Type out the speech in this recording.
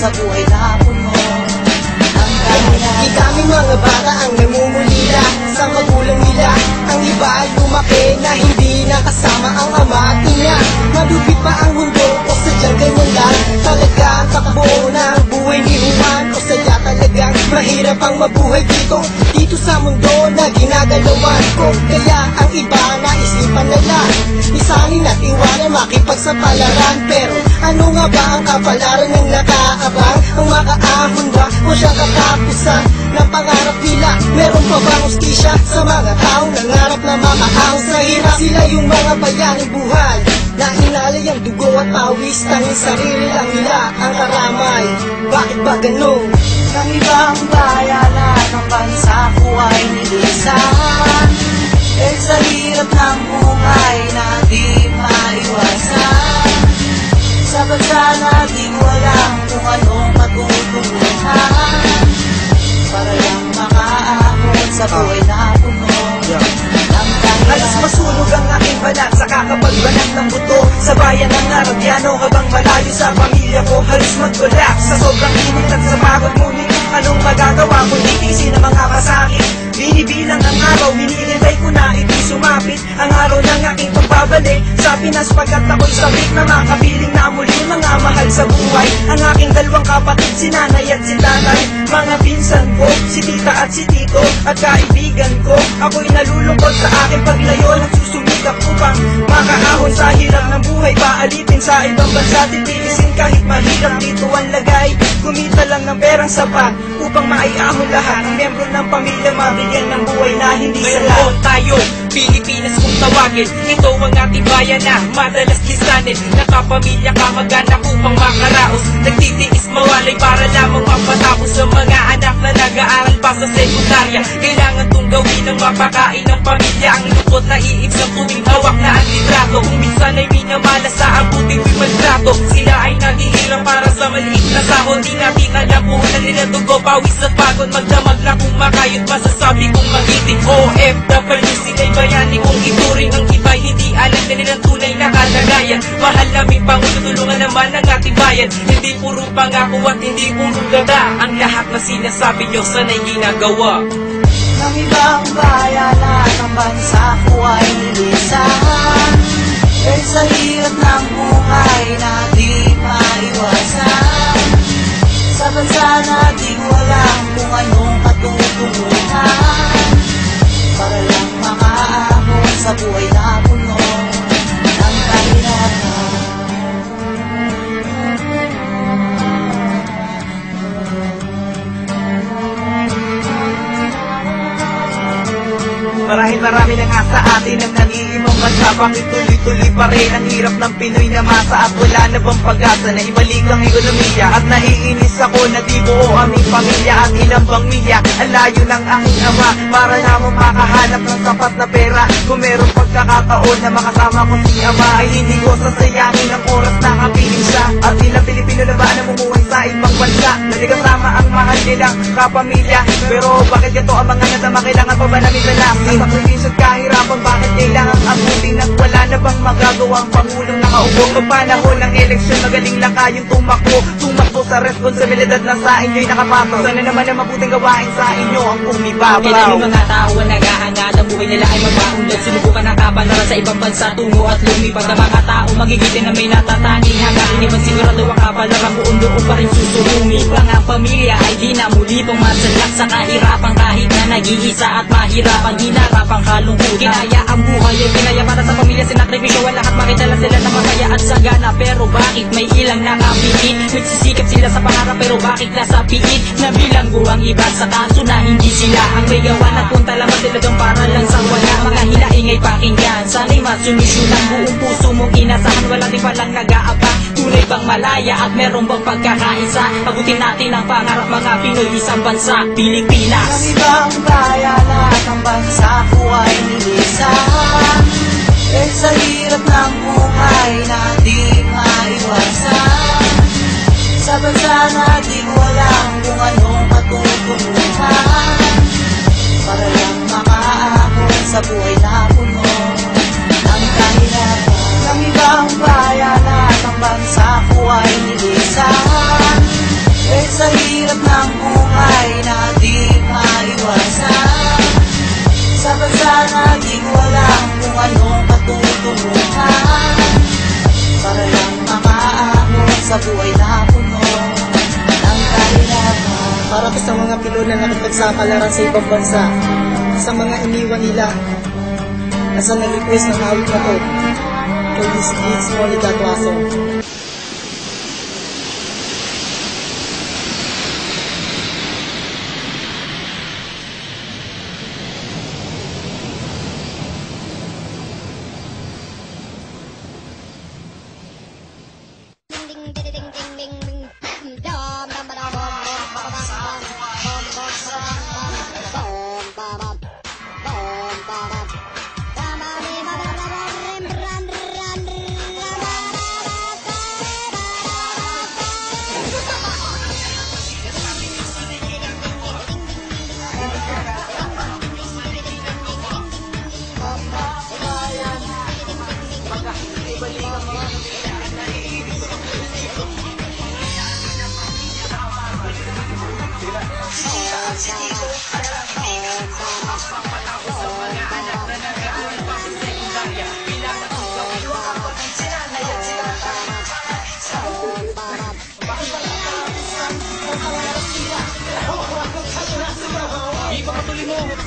Sa buhay na puno ng kainan Di kami mga bata ang namumulila sa magulang nila. Ang iba ay lumaki na hindi nakasama ang ama at ina. Malupit pa ang mundo o sadyang ganyan lang Talaga ang takbo ng buhay ni Juan O sadya talagang mahirap ang mabuhay dito. Dito sa mundo na ginagalawan ko Kaya ang iba naisipan nila Isanin at iwanan makipagsapalaran Pero ano nga ba ang kapalaran ng nakaabang? Ang makaahon ba o siya katapusan? Ng pangarap nila Meron pa bang ustisya? Sa mga taong nangarap na makaahon sa hirap Sila yung mga bayaning buhay. Na inalay ang dugo at pawis Tanging sarili lang nila ang karamay. Bakit ba ganun? ng ibang bayan at ang bansa ko ay nilisan Dahil sa hirap ng buhay na sumapit Ang araw ng aking pagbabalik. Sa Pinas Pagkat ako'y sabik na makapiling na muli mga mahal sa buhay. Ang aking dalawang kapatid, si nanay at si tatay. Mga pinsan ko, si tita at si tito At kaibigan ko, ako'y nalulungkot sa aking paglayo Nagsusumikap upang makaahon sa hirap ng buhay. Paalitin sa ibang bansa, titiisin kahit mahirap. Dito ang lagay Kumita lang ng perang sapat upang maiahon lahat. Ang membro ng pamilya mabigyan ng buhay na hindi salat. Mayroon tayo, Pilipinas kung tawagin Ito ang ating bayan na madalas lisanin. Nakapamilya kamag-anak upang makaraos. Nagtitiis mawalay para lamang mapatapos Sa mga anak na nag-aaral pa sa sekundarya. Kailangan tong gawin ng mapakain ng pamilya. Ang lungkot na iib sa tuwing hawak na ang litrato Kung minsan ay minamala sa abuting may maltrato Sila ay naghihirap para sa maliit na sahod. Di natin alam ano nila dugo Pawis at pagod magdamag na kung makayot Masasabi kong magiting. OFW Sila'y bayani kung ituring. Ang iba hindi alam na nilang tunay na kalagayan. Mahal namin Pangulo tulungan naman ang ating bayan. Hindi puro pangako at hindi puro ganda Ang lahat na sinasabi nyo sana'y ginagawa. Ng ibang bayan at ang bansa ko ay nilisan Dahil sa hirap ng buhay na di maiwasan Sa bansa na di ko marami na nga sa atin ang nag-iimang bansa Bakit tuloy-tuloy pa rin ang hirap ng Pinoy na masa. At wala na bang pag-asa na ibalik ang ekonomiya? At naiinis ako na di buo aming pamilya At ilang bang milya. Ang layo ng aking ama Para naman makahanap ng sapat na pera. Kung merong pagkakataon na makasama ko si ama Ay hindi ko sasayangin ang oras na kapiling siya At ilang Pilipino na ba namumuhay sa ibang bansa Na di kasama ang mahal nilang kapamilya. Pero bakit ganito ang mga nadama kailangan pa ba namin lalaki Sakripisyo at kahirapan bakit kailangan abutin At wala na bang magagawa ang Pangulong nakaupo Sa panahon ng eleksyon magaling lang kayong tumakbo. Tumakbo sa responsibilidad na sa inyo'y nakapato. Sana naman ang mabuting gawain sa inyo ang umibabaw yung mga tao ang naghahangad Ang buhay nila ay magpaunlad Sinubukan ang kapalaran sa ibang bansa Tungo at lumipat ang mga tao Magigitin na may natatanging hanga Hindi man sigurado ang kapalaran Buong loob pa rin susurumi Pang ang pamilya ay di na muli pumasalak Sa kahirapan kahit na nag-iisa at mahirapan Hinarap ang kalungkutan Kinaya ang buhay ay kinaya para sa pamilya Sinakripisyo ang lahat makitala sila na masaya at sagana. Pero bakit may ilang nakapiit Nagsisikap sila sa pangarap pero bakit nasa piit? Nabilanggo ang iba sa kaso na hindi sila Ang may gawa. Na punta lamang sila doon para lang sa wala. Mga hinaingay pakinggan Sana'y masolusyonan buong puso mong inasahan. Wala din palang nag-aabang Tunay bang malaya at meron bang pagkakaisa? Abutin natin ang pangarap mga Pinoy Isang bansa, Pilipinas. Ng ibang bayan at ang bansa ko ay nilisan Eh sa hirap ng buhay na di maiwasan. Sa bansa na di ko alam kung anong patutunguhan Para lang makaahon sa buhay na puno patutunguhan Para lang makaahon sa buhay na puno ng kahirapan Para sa mga Pinoy na nakipagsapalaran sa ibang bansa Sa mga iniwan nila Asa nag-request ng awit na to Kay Miss Kids Monica Tuaso Vamos,